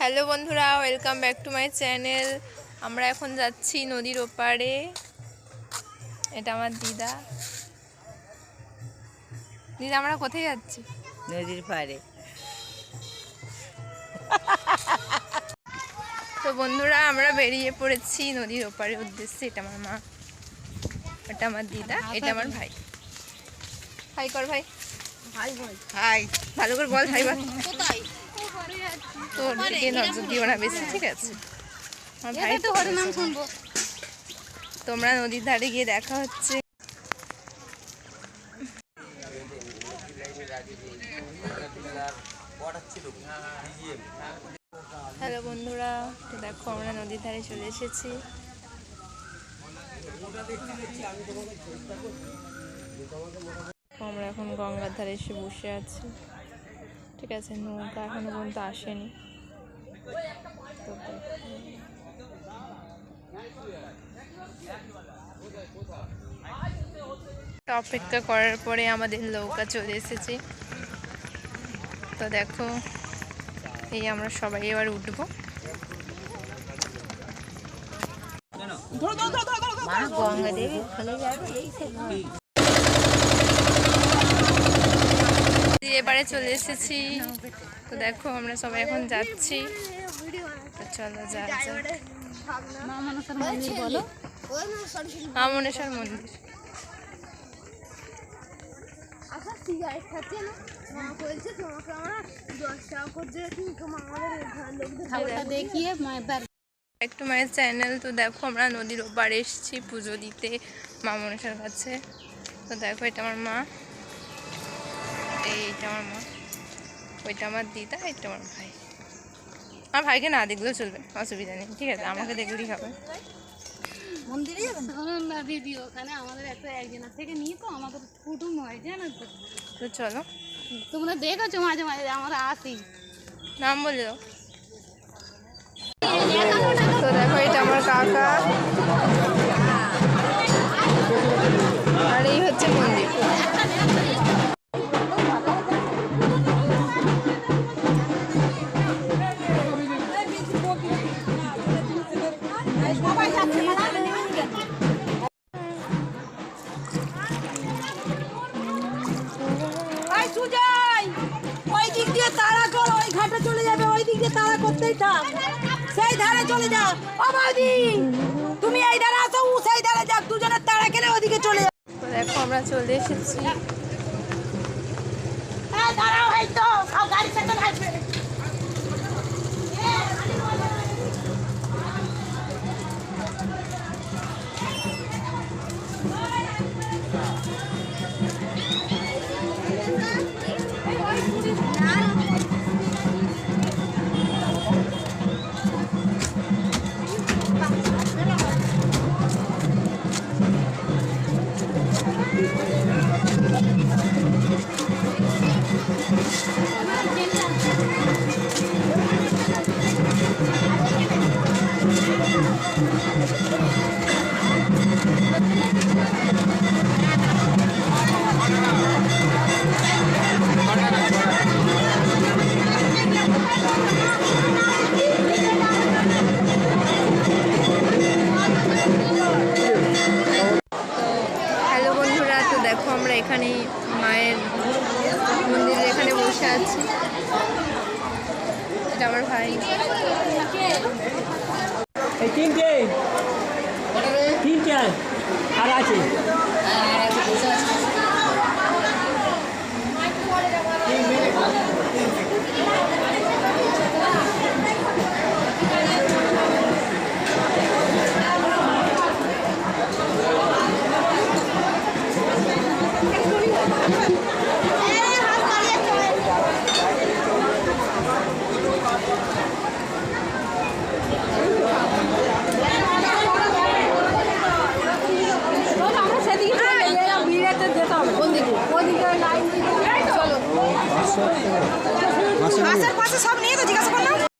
Hello বন্ধুরা welcome back to my channel. আমরা এখন যাচ্ছি নদীর ওপারে। এটা আমার দিদা। দিদা আমরা কোথায় যাচ্ছি? নদীর পাড়ে। তো বন্ধুরা আমরা বেরিয়ে পড়েছি নদীর ওপারের উদ্দেশ্যে। এটা আমার মা এটা আমার দিদা এটা আমার ভাই। হাই কর ভাই। হাই ভালো করে বল ভাই বল। তোর দিকে নজর দিও না বেশি ঠিক আছে? আমার ভাই তো তোমরা নদীর ধারে গিয়ে দেখা হচ্ছে। হ্যালো বন্ধুরা তো দেখো আমরা নদীর ধারে চলে এসেছি। গঙ্গার ধারে এসে বসে আছি। ঠিক আছে নৌকা এখনও পর্যন্ত আসেনি। তো অপেক্ষা করার পরে আমাদের নৌকা চলে এসেছে। তো দেখো এই আমরা সবাই এবার উঠবো। মা গঙ্গা দেবী চলে যাবে এই এবারে চলে এসেছি। তো দেখো আমরা সবাই এখন যাচ্ছি। চলো যা যাক। মা মনসার মন্দির দেখিয়ে একটু মায়ের চ্যানেল তো দেখো আমরা নদীর ওপারে এসেছি পুজো দিতে মা মনসার কাছে। তো দেখো এটা আমার মা। আমার মা। ওইটা আমার দিদা এটা আমার ভাই। আমার ভাইকে না দেখলেও চলবে অসুবিধা নেই। ঠিক আছে আমাকে দেখলেই হবে। মন্দিরে যাবেন? ধরুন না দিদি ওখানে আমাদের একটা একজনের থেকে নিয়ে তো আমাদের কুটুম হয় জানো তো। তো চলো। তোমরা দেখেছ মাঝে মাঝে আমরা আসি। নাম বলে দাও। তো দেখো এটা আমার কাকা। আর এই হচ্ছে মন্দির। ওই দিক দিয়ে তাড়া কর ওই ঘাটে চলে যাবে ওই দিক দিয়ে তাড়া করতেই থাক। সেই ধারে চলে যাও ও বৌদি তুমি এই ধারে আসো ও সেই ধারে যাক দুজনের তাড়া খেলে ওদিকে চলে যাও দেখো আমরা চলে এসেছি। দাঁড়াও এই তো সব গাড়ি সাথে দেখো আমরা এখানে মায়ের মন্দিরের এখানে বসে আছি। আমার ভাই। তিনটে। আর আছে। মাছের পাশে সব